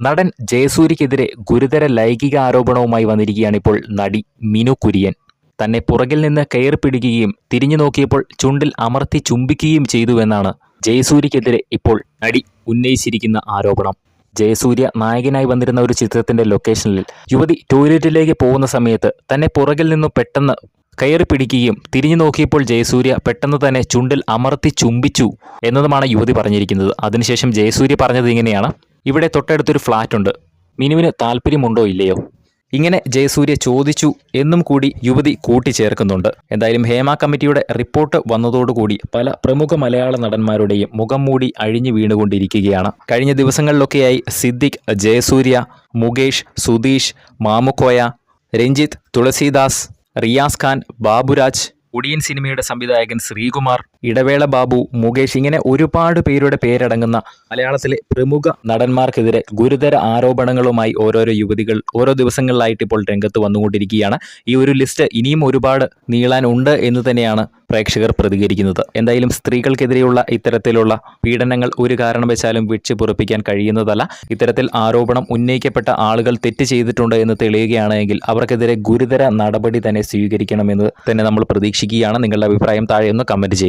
നടൻ ജയസൂരിക്കെതിരെ ഗുരുതര ലൈംഗിക ആരോപണവുമായി വന്നിരിക്കുകയാണ് ഇപ്പോൾ നടി മിനു കുര്യൻ. തന്നെ പുറകിൽ നിന്ന് കയറി പിടിക്കുകയും തിരിഞ്ഞു നോക്കിയപ്പോൾ ചുണ്ടിൽ അമർത്തി ചുംബിക്കുകയും ചെയ്തുവെന്നാണ് ജയസൂര്യക്കെതിരെ ഇപ്പോൾ നടി ഉന്നയിച്ചിരിക്കുന്ന ആരോപണം. ജയസൂര്യ നായകനായി വന്നിരുന്ന ഒരു ചിത്രത്തിന്റെ ലൊക്കേഷനിൽ യുവതി ടോയ്ലറ്റിലേക്ക് പോകുന്ന സമയത്ത് തന്നെ പുറകിൽ നിന്നും പെട്ടെന്ന് കയറി പിടിക്കുകയും തിരിഞ്ഞു നോക്കിയപ്പോൾ ജയസൂര്യ പെട്ടെന്ന് തന്നെ ചുണ്ടിൽ അമർത്തി ചുംബിച്ചു എന്നതുമാണ് യുവതി പറഞ്ഞിരിക്കുന്നത്. അതിനുശേഷം ജയസൂര്യ പറഞ്ഞത് ഇങ്ങനെയാണ്. ഇവിടെ തൊട്ടടുത്തൊരു ഫ്ലാറ്റ് ഉണ്ട് മിനുവിന് താല്പര്യമുണ്ടോ ഇല്ലയോ? ഇങ്ങനെ ജയസൂര്യ ചോദിച്ചു എന്നും കൂടി യുവതി കൂട്ടിച്ചേർക്കുന്നുണ്ട്. എന്തായാലും ഹേമ കമ്മിറ്റിയുടെ റിപ്പോർട്ട് വന്നതോടുകൂടി പല പ്രമുഖ മലയാള നടന്മാരുടെയും മുഖം മൂടി അഴിഞ്ഞു വീണുകൊണ്ടിരിക്കുകയാണ്. കഴിഞ്ഞ ദിവസങ്ങളിലൊക്കെയായി സിദ്ദിഖ് ജയസൂര്യ മുകേഷ് സുധീഷ് മാമുക്കോയ രഞ്ജിത്ത് തുളസീദാസ് റിയാസ് ഖാൻ ബാബുരാജ് ഒടിയൻ സിനിമയുടെ സംവിധായകൻ ശ്രീകുമാർ ഇടവേള ബാബു മുകേഷ് ഇങ്ങനെ ഒരുപാട് പേരുടെ പേരടങ്ങുന്ന മലയാളത്തിലെ പ്രമുഖ നടന്മാർക്കെതിരെ ഗുരുതര ആരോപണങ്ങളുമായി ഓരോരോ യുവതികൾ ഓരോ ദിവസങ്ങളിലായിട്ട് ഇപ്പോൾ രംഗത്ത് വന്നുകൊണ്ടിരിക്കുകയാണ്. ഈ ഒരു ലിസ്റ്റ് ഇനിയും ഒരുപാട് നീളാൻ ഉണ്ട് എന്ന് തന്നെയാണ് പ്രേക്ഷകർ പ്രതികരിക്കുന്നത്. എന്തായാലും സ്ത്രീകൾക്കെതിരെയുള്ള ഇത്തരത്തിലുള്ള പീഡനങ്ങൾ ഒരു കാരണവശാലും വിളിച്ചു പൊറപ്പിക്കാൻ കഴിയുന്നതല്ല. ഇത്തരത്തിൽ ആരോപണം ഉന്നയിക്കപ്പെട്ട ആളുകൾ തെറ്റ് ചെയ്തിട്ടുണ്ട് എന്ന് തെളിയുകയാണെങ്കിൽ അവർക്കെതിരെ ഗുരുതര നടപടി തന്നെ സ്വീകരിക്കണമെന്ന് തന്നെ നമ്മൾ പ്രതീക്ഷിക്കുകയാണ്. നിങ്ങളുടെ അഭിപ്രായം താഴെ ഒന്ന് കമന്റ് ചെയ്യും.